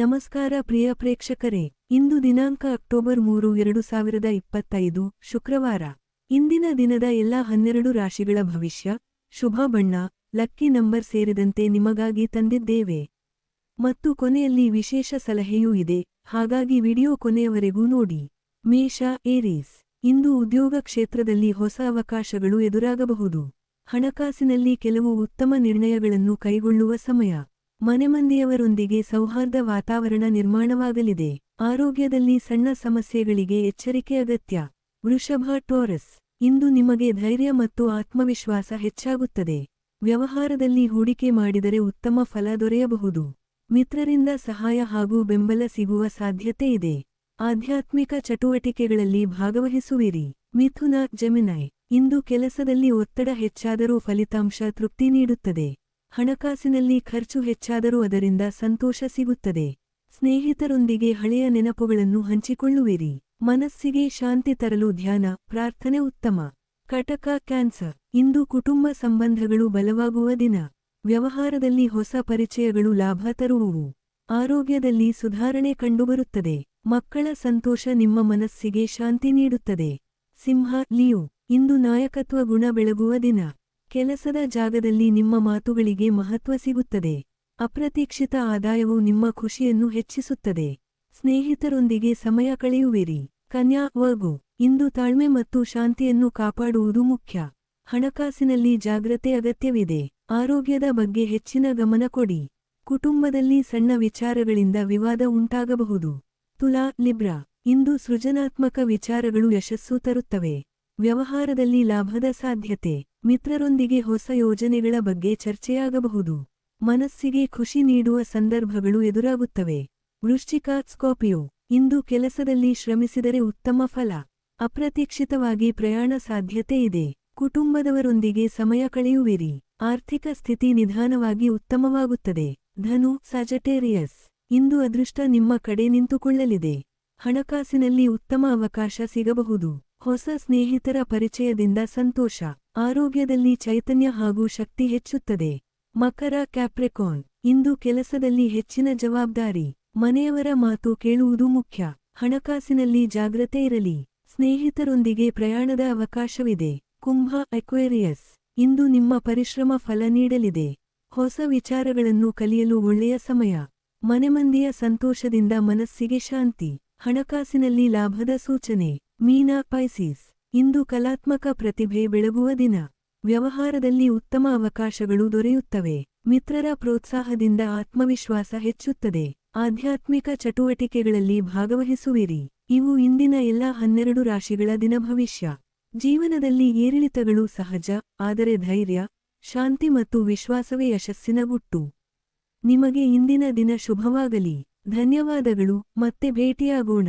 ನಮಸ್ಕಾರ ಪ್ರಿಯ ಪ್ರೇಕ್ಷಕರೇ, ಇಂದು ದಿನಾಂಕ ಅಕ್ಟೋಬರ್ ಮೂರು, ಎರಡು ಸಾವಿರದ ಇಪ್ಪತ್ತೈದು, ಶುಕ್ರವಾರ. ಇಂದಿನ ದಿನದ ಎಲ್ಲ ಹನ್ನೆರಡು ರಾಶಿಗಳ ಭವಿಷ್ಯ, ಶುಭ ಬಣ್ಣ, ಲಕ್ಕಿ ನಂಬರ್ ಸೇರಿದಂತೆ ನಿಮಗಾಗಿ ತಂದಿದ್ದೇವೆ. ಮತ್ತು ಕೊನೆಯಲ್ಲಿ ವಿಶೇಷ ಸಲಹೆಯೂ ಇದೆ, ಹಾಗಾಗಿ ವಿಡಿಯೋ ಕೊನೆಯವರೆಗೂ ನೋಡಿ. ಮೇಷ, ಏರೀಸ್. ಇಂದು ಉದ್ಯೋಗ ಕ್ಷೇತ್ರದಲ್ಲಿ ಹೊಸ ಅವಕಾಶಗಳು ಎದುರಾಗಬಹುದು. ಹಣಕಾಸಿನಲ್ಲಿ ಕೆಲವು ಉತ್ತಮ ನಿರ್ಣಯಗಳನ್ನು ಕೈಗೊಳ್ಳುವ ಸಮಯ. ಮನೆಮಂದಿಯವರೊಂದಿಗೆ ಸೌಹಾರ್ದ ವಾತಾವರಣ ನಿರ್ಮಾಣವಾಗಲಿದೆ. ಆರೋಗ್ಯದಲ್ಲಿ ಸಣ್ಣ ಸಮಸ್ಯೆಗಳಿಗೆ ಎಚ್ಚರಿಕೆ ಅಗತ್ಯ. ವೃಷಭ ಟೋರಸ್, ಇಂದು ನಿಮಗೆ ಧೈರ್ಯ ಮತ್ತು ಆತ್ಮವಿಶ್ವಾಸ ಹೆಚ್ಚಾಗುತ್ತದೆ. ವ್ಯವಹಾರದಲ್ಲಿ ಹೂಡಿಕೆ ಮಾಡಿದರೆ ಉತ್ತಮ ಫಲ ದೊರೆಯಬಹುದು. ಮಿತ್ರರಿಂದ ಸಹಾಯ ಹಾಗೂ ಬೆಂಬಲ ಸಿಗುವ ಸಾಧ್ಯತೆ ಇದೆ. ಆಧ್ಯಾತ್ಮಿಕ ಚಟುವಟಿಕೆಗಳಲ್ಲಿ ಭಾಗವಹಿಸುವಿರಿ. ಮಿಥುನ ಜಮಿನಾಯ್ ಇಂದು ಕೆಲಸದಲ್ಲಿ ಒತ್ತಡ ಹೆಚ್ಚಾದರೂ ಫಲಿತಾಂಶ ತೃಪ್ತಿ ನೀಡುತ್ತದೆ. ಹಣಕಾಸಿನಲ್ಲಿ ಖರ್ಚು ಹೆಚ್ಚಾದರೂ ಅದರಿಂದ ಸಂತೋಷ ಸಿಗುತ್ತದೆ. ಸ್ನೇಹಿತರೊಂದಿಗೆ ಹಳೆಯ ನೆನಪುಗಳನ್ನು ಹಂಚಿಕೊಳ್ಳುವಿರಿ. ಮನಸ್ಸಿಗೆ ಶಾಂತಿ ತರಲು ಧ್ಯಾನ, ಪ್ರಾರ್ಥನೆ ಉತ್ತಮ. ಕಟಕ ಕ್ಯಾನ್ಸರ್. ಇಂದು ಕುಟುಂಬ ಸಂಬಂಧಗಳು ಬಲವಾಗುವ ದಿನ. ವ್ಯವಹಾರದಲ್ಲಿ ಹೊಸ ಪರಿಚಯಗಳು ಲಾಭ ತರುವುವು. ಆರೋಗ್ಯದಲ್ಲಿ ಸುಧಾರಣೆ ಕಂಡುಬರುತ್ತದೆ. ಮಕ್ಕಳ ಸಂತೋಷ ನಿಮ್ಮ ಮನಸ್ಸಿಗೆ ಶಾಂತಿ ನೀಡುತ್ತದೆ. ಸಿಂಹ, ಲಿಯೋ. ಇಂದು ನಾಯಕತ್ವ ಗುಣ ಬೆಳಗುವ ದಿನ. ಕೆಲಸದ ಜಾಗದಲ್ಲಿ ನಿಮ್ಮ ಮಾತುಗಳಿಗೆ ಮಹತ್ವ ಸಿಗುತ್ತದೆ. ಅಪ್ರತೀಕ್ಷಿತ ಆದಾಯವು ನಿಮ್ಮ ಖುಷಿಯನ್ನು ಹೆಚ್ಚಿಸುತ್ತದೆ. ಸ್ನೇಹಿತರೊಂದಿಗೆ ಸಮಯ ಕಳೆಯುವಿರಿ. ಕನ್ಯಾ ವಗು ಇಂದು ತಾಳ್ಮೆ ಮತ್ತು ಶಾಂತಿಯನ್ನು ಕಾಪಾಡುವುದು ಮುಖ್ಯ. ಹಣಕಾಸಿನಲ್ಲಿ ಜಾಗ್ರತೆ ಅಗತ್ಯವಿದೆ. ಆರೋಗ್ಯದ ಬಗ್ಗೆ ಹೆಚ್ಚಿನ ಗಮನ ಕೊಡಿ. ಕುಟುಂಬದಲ್ಲಿ ಸಣ್ಣ ವಿಚಾರಗಳಿಂದ ವಿವಾದ ಉಂಟಾಗಬಹುದು. ತುಲಾ, ಲಿಬ್ರಾ. ಇಂದು ಸೃಜನಾತ್ಮಕ ವಿಚಾರಗಳು ಯಶಸ್ಸು ತರುತ್ತವೆ. ವ್ಯವಹಾರದಲ್ಲಿ ಲಾಭದ ಸಾಧ್ಯತೆ, ಮಿತ್ರರೊಂದಿಗೆ ಹೊಸ ಯೋಜನೆಗಳ ಬಗ್ಗೆ ಚರ್ಚೆಯಾಗಬಹುದು. ಮನಸ್ಸಿಗೆ ಖುಷಿ ನೀಡುವ ಸಂದರ್ಭಗಳು ಎದುರಾಗುತ್ತವೆ. ವೃಶ್ಚಿಕ ಸ್ಕಾಪಿಯೋ ಇಂದು ಕೆಲಸದಲ್ಲಿ ಶ್ರಮಿಸಿದರೆ ಉತ್ತಮ ಫಲ. ಅಪ್ರತೀಕ್ಷಿತವಾಗಿ ಪ್ರಯಾಣ ಸಾಧ್ಯತೆ ಇದೆ. ಕುಟುಂಬದವರೊಂದಿಗೆ ಸಮಯ ಕಳೆಯುವಿರಿ. ಆರ್ಥಿಕ ಸ್ಥಿತಿ ನಿಧಾನವಾಗಿ ಉತ್ತಮವಾಗುತ್ತದೆ. ಧನು ಸಜಟೇರಿಯಸ್, ಇಂದು ಅದೃಷ್ಟ ನಿಮ್ಮ ಕಡೆ ನಿಂತುಕೊಳ್ಳಲಿದೆ. ಹಣಕಾಸಿನಲ್ಲಿ ಉತ್ತಮ ಅವಕಾಶ ಸಿಗಬಹುದು. ಹೊಸ ಸ್ನೇಹಿತರ ಪರಿಚಯದಿಂದ ಸಂತೋಷ. ಆರೋಗ್ಯದಲ್ಲಿ ಚೈತನ್ಯ ಹಾಗೂ ಶಕ್ತಿ ಹೆಚ್ಚುತ್ತದೆ. ಮಕರ ಕ್ಯಾಪ್ರೆಕಾನ್ ಇಂದು ಕೆಲಸದಲ್ಲಿ ಹೆಚ್ಚಿನ ಜವಾಬ್ದಾರಿ. ಮನೆಯವರ ಮಾತು ಕೇಳುವುದು ಮುಖ್ಯ. ಹಣಕಾಸಿನಲ್ಲಿ ಜಾಗ್ರತೆ ಇರಲಿ. ಸ್ನೇಹಿತರೊಂದಿಗೆ ಪ್ರಯಾಣದ ಅವಕಾಶವಿದೆ. ಕುಂಭ ಅಕ್ವೇರಿಯಸ್, ಇಂದು ನಿಮ್ಮ ಪರಿಶ್ರಮ ಫಲ ನೀಡಲಿದೆ. ಹೊಸ ವಿಚಾರಗಳನ್ನು ಕಲಿಯಲು ಒಳ್ಳೆಯ ಸಮಯ. ಮನೆಮಂದಿಯ ಸಂತೋಷದಿಂದ ಮನಸ್ಸಿಗೆ ಶಾಂತಿ. ಹಣಕಾಸಿನಲ್ಲಿ ಲಾಭದ ಸೂಚನೆ. ಮೀನಾ ಪೈಸೀಸ್, ಇಂದು ಕಲಾತ್ಮಕ ಪ್ರತಿಭೆ ಬೆಳಗುವ ದಿನ. ವ್ಯವಹಾರದಲ್ಲಿ ಉತ್ತಮ ಅವಕಾಶಗಳು ದೊರೆಯುತ್ತವೆ. ಮಿತ್ರರ ಪ್ರೋತ್ಸಾಹದಿಂದ ಆತ್ಮವಿಶ್ವಾಸ ಹೆಚ್ಚುತ್ತದೆ. ಆಧ್ಯಾತ್ಮಿಕ ಚಟುವಟಿಕೆಗಳಲ್ಲಿ ಭಾಗವಹಿಸುವಿರಿ. ಇವು ಇಂದಿನ ಎಲ್ಲ ಹನ್ನೆರಡು ರಾಶಿಗಳ ದಿನ ಭವಿಷ್ಯ. ಜೀವನದಲ್ಲಿ ಏರಿಳಿತಗಳು ಸಹಜ, ಆದರೆ ಧೈರ್ಯ, ಶಾಂತಿ ಮತ್ತು ವಿಶ್ವಾಸವೇ ಯಶಸ್ಸಿನ ಗುಟ್ಟು. ನಿಮಗೆ ಇಂದಿನ ದಿನ ಶುಭವಾಗಲಿ. ಧನ್ಯವಾದಗಳು. ಮತ್ತೆ ಭೇಟಿಯಾಗೋಣ.